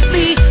completely